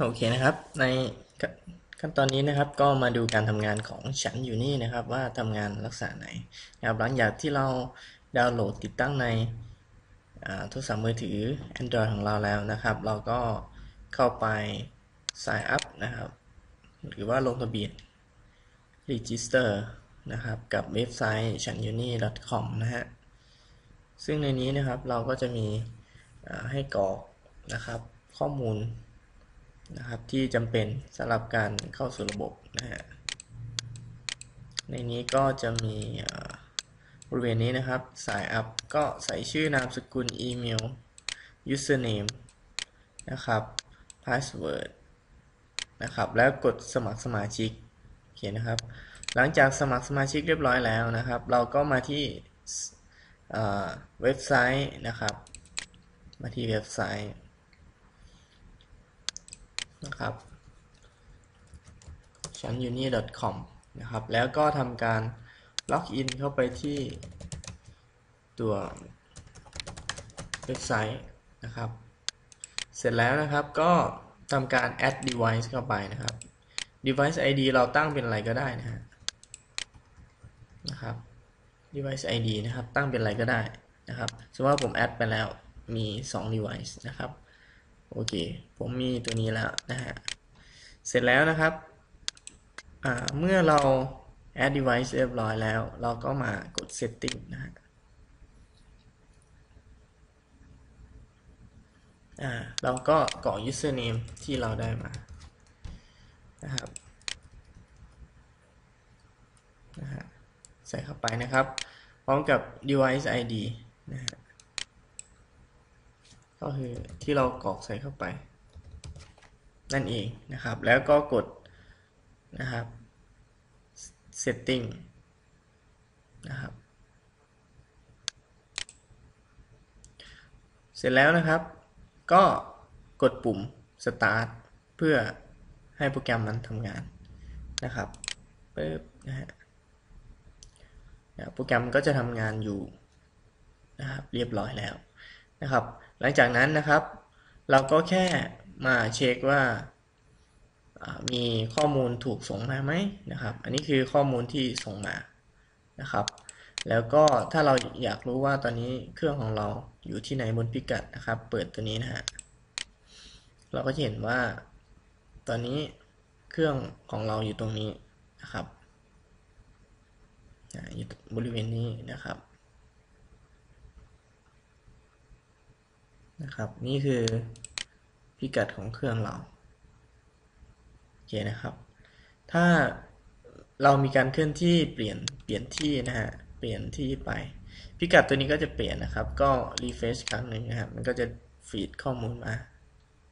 โอเคนะครับในขั้นตอนนี้นะครับก็มาดูการทำงานของฉันอยู่นี่นะครับ ว่าทำงานลักษณะไหนนะครับหลังจากที่เราดาวน์โหลดติดตั้งในโทรศัพท์มือถือ Android ของเราแล้วนะครับ เราก็เข้าไป sign up นะครับ หรือว่าลงทะเบียน register นะครับ กับเว็บไซต์ chanuni.com นะฮะซึ่งในนี้นะครับเราก็จะมีให้กรอกนะครับข้อมูล นะครับที่จำเป็นสำหรับการเข้าสู่ระบบนะฮะในนี้ก็จะมีบริเวณนี้นะครับ สายอัพก็ใส่ชื่อนามสกุลอีเมล username นะครับ password นะครับ แล้วกดสมัครสมาชิกโอเคนะครับ หลังจากสมัครสมาชิกเรียบร้อยแล้วนะครับ เราก็มาที่เว็บไซต์นะครับ มาที่เว็บไซต์ นะครับ chanuni.com นะครับ แล้วก็ทำการล็อกอินเข้าไปที่ตัวเว็บไซต์นะครับ เสร็จแล้วนะครับก็ทำการ add device เข้าไปนะครับ device ID เราตั้งเป็นอะไรก็ได้นะฮะนะครับ device ID นะครับ ตั้งเป็นอะไรก็ได้นะครับ สมมติว่าผม add ไปแล้วมี 2 device นะครับ โอเค ผมมีตัวนี้แล้วนะฮะ เสร็จแล้วนะครับ เมื่อเรา add device เรียบร้อยแล้ว เราก็มากด setting นะฮะเราก็กรอก username ที่เราได้มา นะครับนะฮะใส่เข้าไปนะครับ พร้อมกับ device ID นะฮะ ก็คือที่เรากรอกใส่เข้าไป นั่นเองนะครับ แล้วก็กดนะครับ setting นะครับ เสร็จแล้วนะครับ ก็กดปุ่ม start เพื่อให้โปรแกรมมันทำงานนะครับปึ๊บนะฮะโปรแกรมก็จะทำงานอยู่นะครับเรียบร้อยแล้ว นะครับ หลังจากนั้นนะครับ เราก็แค่มาเช็คว่ามีข้อมูลถูกส่งมาไหมนะครับ อันนี้คือข้อมูลที่ส่งมานะครับ แล้วก็ถ้าเราอยากรู้ว่าตอนนี้เครื่องของเราอยู่ที่ไหนบนพิกัดนะครับ เปิดตัวนี้นะฮะเราก็จะเห็นว่า ตอนนี้เครื่องของเราอยู่ตรงนี้นะครับอยู่บริเวณนี้นะครับ นะครับ นี่คือพิกัดของเครื่องเราโอเคนะครับ ถ้าเรามีการเคลื่อนที่เปลี่ยนเปลี่ยนที่นะฮะเปลี่ยนที่ไป พิกัดตัวนี้ก็จะเปลี่ยนนะครับ ก็รีเฟรชครั้งหนึ่งนะครับมันก็จะฟีดข้อมูลมา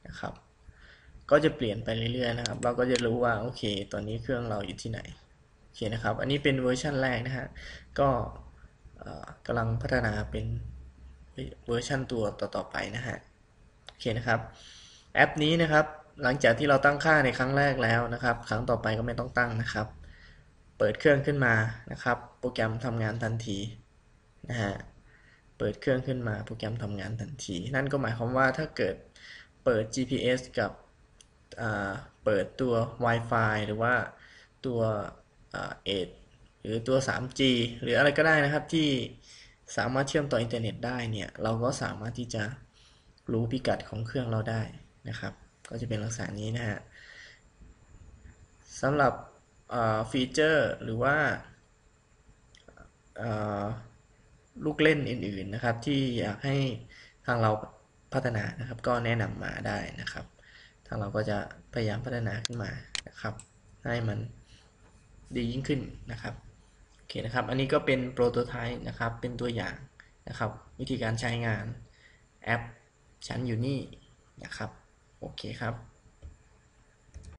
นะครับ ก็จะเปลี่ยนไปเรื่อยๆนะครับ เราก็จะรู้ว่าโอเค ตอนนี้เครื่องเราอยู่ที่ไหนโอเคนะครับ อันนี้เป็นเวอร์ชันแรกนะฮะก็กำลังพัฒนาเป็น เวอร์ชันตัวต่อๆไปนะฮะโอเคนะครับ แอปนี้นะครับ หลังจากที่เราตั้งค่าในครั้งแรกแล้วนะครับ ครั้งต่อไปก็ไม่ต้องตั้งนะครับ เปิดเครื่องขึ้นมานะครับ โปรแกรมทำงานทันทีนะฮะเปิดเครื่องขึ้นมาโปรแกรมทำงานทันที นั่นก็หมายความว่าถ้าเกิดเปิด GPS กับเปิดตัว Wi-Fi หรือว่าตัวเอดหรือตัว 3G หรืออะไรก็ได้นะครับที่ สามารถเชื่อมต่ออินเทอร์เน็ตได้เนี่ยเราก็สามารถที่จะรู้พิกัดของเครื่องเราได้นะครับ ก็จะเป็นลักษณะนี้นะฮะสำหรับฟีเจอร์หรือว่าลูกเล่นอื่นๆนะครับ ที่อยากให้ทางเราพัฒนานะครับ ก็แนะนำมาได้นะครับ ทางเราก็จะพยายามพัฒนาขึ้นมานะครับ ให้มันดียิ่งขึ้นนะครับ คนะครับ อันนี้ก็เป็นโปรโตไทป์นะครับ เป็นตัวอย่างนะครับ วิธีการใช้งานแอปฉันอยู่นี่นะครับ โอเคครับ